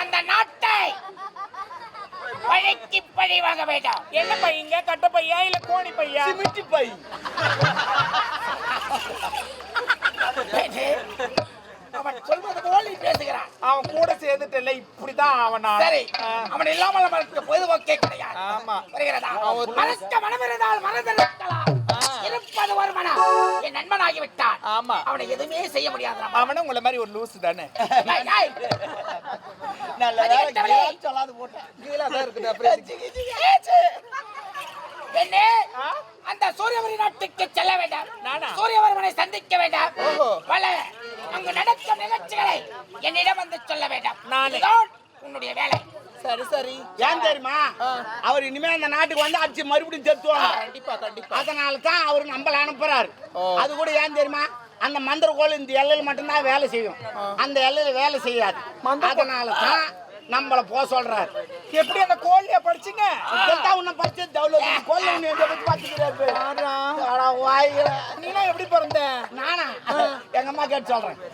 அந்த நாட்டை பழிக்கு பழி வாங்க வேண்டாம். என்ன பையங்க கட்ட பையா இல்ல கோணி பையா? சிமிட்டி பை. அவன் சொல்வது போல் நீ பேசுகிறான். அவன் கூட சேர்ந்துட்டல இப்படிதான் அவன். சரி அவன் இல்லாமல் நமக்கு பொழுதுபோக்கே கிடையாது. ஆமா. வருகிறதா? மறக்க மனம் இருந்தால் மறந்திருக்கலாம் ஆ. என் நண்பனாகி விட்டான் ஆமா. அவனை எதுவுமே செய்ய முடியாது அவனும் உங்களை மாதிரி ஒரு லூசு தானே? பெண்ணே? அந்த சூரியவரி நாட்டுக்கு செல்ல வேண்டாம். நானா? சூரியவர்மனை சந்திக்க வேண்டாம். பல அங்கு நடக்கும் நிகழ்ச்சிகளை என்னிடம் வந்து சொல்ல வேண்டாம். நானே. உன்னுடைய வேலை. சரி சரி. ஏன் தெரியுமா. அவர் இனிமே அந்த நாட்டுக்கு வந்து அடிச்சு மறுபடியும் செத்துவாங்க. கண்டிப்பா கண்டிப்பா. அதனால தான் அவர் நம்மள அனுப்புறாரு. அது கூட ஏன் தெரியுமா? அந்த மந்திரக்கோள் இந்த எல்லையில் மட்டும்தான் வேலை செய்யும். அந்த எல்லையில வேலை செய்யாது. அதனால தான் நம்மள போக சொல்றாரு. எப்படி அந்த கோழிய படிச்சுங்க? உன்னை படிச்சது தௌலத் கோல் உன்னை எங்க பத்தி பார்த்துக்கிறாரு ஆறா. வாயில நீனா எப்படி பிறந்த? நானா? எங்க அம்மா கேட்டு சொல்றேன்.